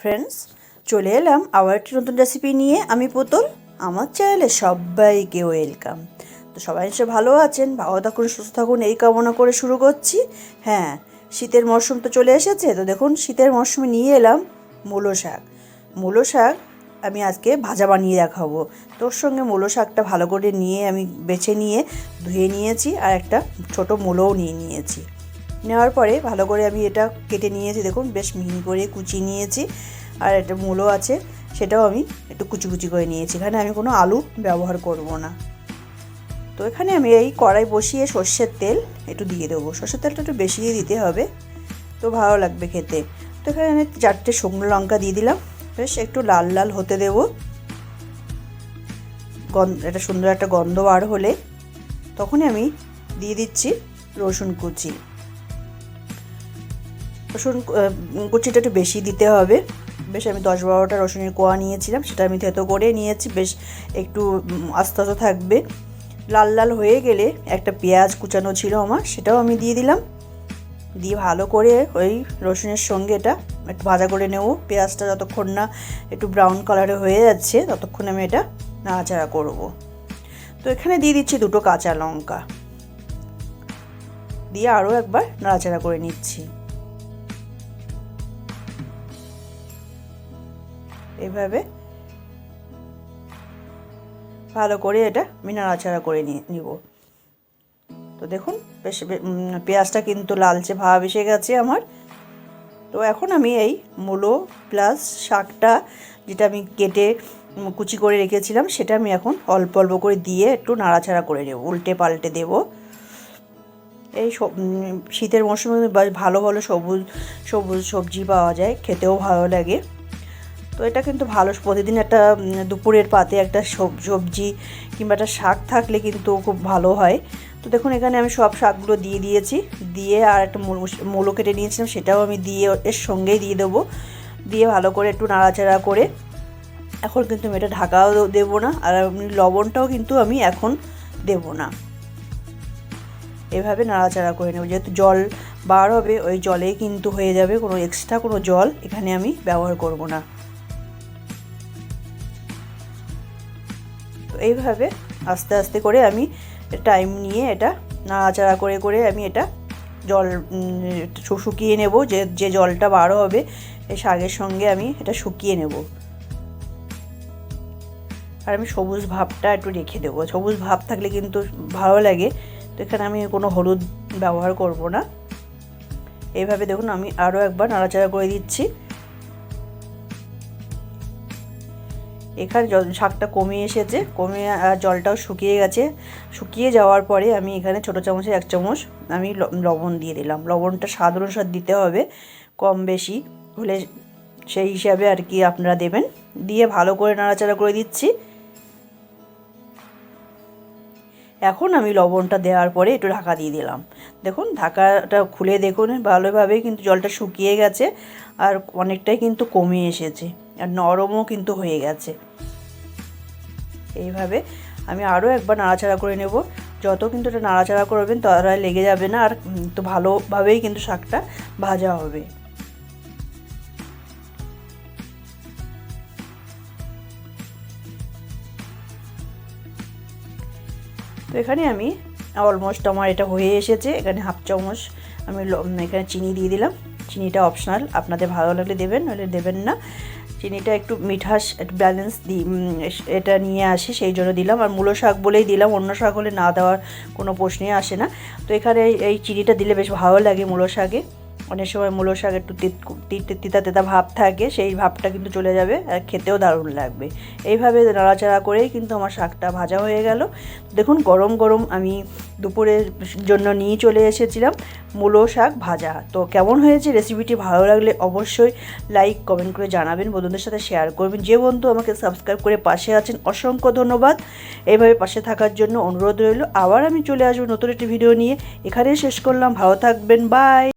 Friends চলে এলাম আবার একটি নতুন রেসিপি নিয়ে। আমি পুতুল, আমার চ্যানেলে সবাইকে ওয়েলকাম তো সবাই এসে ভালো আছেন, ভালো থাকুন, সুস্থ থাকুন, এই কামনা করে শুরু করছি। হ্যাঁ শীতের মরশুম তো চলে এসেছে, তো দেখুন শীতের মরশুমে নিয়ে এলাম মূলো শাক। মূলো শাক আমি আজকে ভাজা বানিয়ে দেখাবো। তোর সঙ্গে মূলো শাকটা ভালো করে নিয়ে আমি বেছে নিয়ে ধুয়ে নিয়েছি, আর একটা ছোট মূলোও নিয়ে নিয়েছি। নেওয়ার পরে ভালো করে আমি এটা কেটে নিয়েছি, দেখুন, বেশ মিহি করে কুচি নিয়েছি। আর একটা মূলো আছে, সেটাও আমি একটু কুচি কুচি করে নিয়েছি। এখানে আমি কোনো আলু ব্যবহার করব না। তো এখানে আমি এই কড়াই বসিয়ে সর্ষের তেল একটু দিয়ে দেবো। সর্ষের তেলটা একটু বেশি দিতে হবে, তো ভালো লাগবে খেতে। তো এখানে আমি চারটে শুকনো লঙ্কা দিয়ে দিলাম, বেশ একটু লাল লাল হতে দেব। গন্ধ, একটা সুন্দর একটা গন্ধ বার হলে তখনই আমি দিয়ে দিচ্ছি রসুন কুচি। রসুন কুচিটা একটু বেশি দিতে হবে। বেশ, আমি দশ বারোটা রসুনের কোয়া নিয়েছিলাম, সেটা আমি থেতো করে নিয়েছি, বেশ একটু আস্তে আস্তে থাকবে। লাল লাল হয়ে গেলে একটা পেঁয়াজ কুচানো ছিল আমার, সেটাও আমি দিয়ে দিলাম। দিয়ে ভালো করে ওই রসুনের সঙ্গে এটা একটু ভাজা করে নেব। পেঁয়াজটা যতক্ষণ না একটু ব্রাউন কালারে হয়ে যাচ্ছে, ততক্ষণ আমি এটা নাড়াচাড়া করব। তো এখানে দিয়ে দিচ্ছি দুটো কাঁচা লঙ্কা। দিয়ে আরও একবার নাড়াচাড়া করে নিচ্ছি। এভাবে ভালো করে এটা আমি নাড়াচাড়া করে নিয়ে নিব। তো দেখুন, বেশ পেঁয়াজটা কিন্তু লালচে ভাব এসে গেছে আমার। তো এখন আমি এই মূলো প্লাস শাকটা যেটা আমি কেটে কুচি করে রেখেছিলাম, সেটা আমি এখন অল্প অল্প করে দিয়ে একটু নাড়াচাড়া করে নেব, উল্টে পাল্টে দেব। এই শীতের মৌসুমে ভালো ভালো সবুজ সবুজ সবজি পাওয়া যায়, খেতেও ভালো লাগে। তো এটা কিন্তু ভালো প্রতিদিন একটা দুপুরের পাতে একটা সবজি কিংবা একটা শাক থাকলে কিন্তু খুব ভালো হয়। তো দেখুন, এখানে আমি সব শাকগুলো দিয়ে দিয়েছি। দিয়ে আর একটা মূলো কেটে নিয়েছিলাম, সেটাও আমি দিয়ে এর সঙ্গেই দিয়ে দেবো। দিয়ে ভালো করে একটু নাড়াচাড়া করে এখন কিন্তু আমি এটা ঢাকাও দেবো না, আর লবণটাও কিন্তু আমি এখন দেব না। এভাবে নাড়াচাড়া করে নেব। যেহেতু জল বার হবে, ওই জলেই কিন্তু হয়ে যাবে, কোনো এক্সট্রা কোনো জল এখানে আমি ব্যবহার করব না। এইভাবে আস্তে আস্তে করে আমি টাইম নিয়ে এটা নাড়াচাড়া করে করে আমি এটা জল শুকিয়ে নেব। যে যে জলটা বারো হবে এই শাকের সঙ্গে আমি এটা শুকিয়ে নেব। আর আমি সবুজ ভাবটা একটু রেখে দেবো। সবুজ ভাব থাকলে কিন্তু ভালো লাগে। তো এখানে আমি কোনো হলুদ ব্যবহার করব না। এইভাবে দেখুন আমি আরও একবার নাড়াচাড়া করে দিচ্ছি। এখানে জল শাকটা কমে এসেছে কমে জলটাও শুকিয়ে গেছে। শুকিয়ে যাওয়ার পরে আমি এখানে ছোটো চামচে এক চামচ আমি লবণ দিয়ে দিলাম। লবণটা স্বাদ অনুসার দিতে হবে, কম বেশি হলে সেই হিসাবে আর কি আপনারা দেবেন। দিয়ে ভালো করে নাড়াচাড়া করে দিচ্ছি। এখন আমি লবণটা দেওয়ার পরে একটু ঢাকা দিয়ে দিলাম। দেখুন, ঢাকাটা খুলে দেখুন, ভালোভাবে কিন্তু জলটা শুকিয়ে গেছে আর অনেকটাই কিন্তু কমে এসেছে। আর নরমও কিন্তু হয়ে গেছে। এইভাবে আমি আরও একবার নাড়াচাড়া করে নেব। যত কিন্তু এটা নাড়াচাড়া করবেন, ততটা লেগে যাবে না আর তো ভালোভাবেই কিন্তু শাকটা ভাজা হবে। তো এখানে আমি অলমোস্ট আমার এটা হয়ে এসেছে। এখানে হাফ চামচ আমি এখানে চিনি দিয়ে দিলাম। চিনিটা অপশনাল। আপনাদের ভালো লাগলে দেবেন নাহলে দেবেন না। চিনিটা একটু মিঠাস ব্যালেন্স দিই এটা নিয়ে আসি, সেই জন্য দিলাম। আর মূলো শাক বলেই দিলাম, অন্য শাক হলে না দেওয়ার কোনো প্রশ্নই আসে না। তো এখানে এই চিনিটা দিলে বেশ ভালো লাগে মূলো শাকে। অনেক সময় মূলো শাক একটু তিতা, তেতা ভাব থাকে, সেই ভাবটা কিন্তু চলে যাবে আর খেতেও দারুণ লাগবে। এইভাবে নাড়াচাড়া করেই কিন্তু আমার শাকটা ভাজা হয়ে গেল। দেখুন, গরম গরম আমি দুপুরের জন্য নিয়ে চলে এসেছিলাম মূলো শাক ভাজা। তো কেমন হয়েছে? রেসিপিটি ভালো লাগলে অবশ্যই লাইক, কমেন্ট করে জানাবেন, বন্ধুদের সাথে শেয়ার করবেন। যে বন্ধু আমাকে সাবস্ক্রাইব করে পাশে আছেন, অসংখ্য ধন্যবাদ। এইভাবে পাশে থাকার জন্য অনুরোধ রইল। আবার আমি চলে আসব নতুন একটি ভিডিও নিয়ে। এখানেই শেষ করলাম। ভালো থাকবেন। বাই!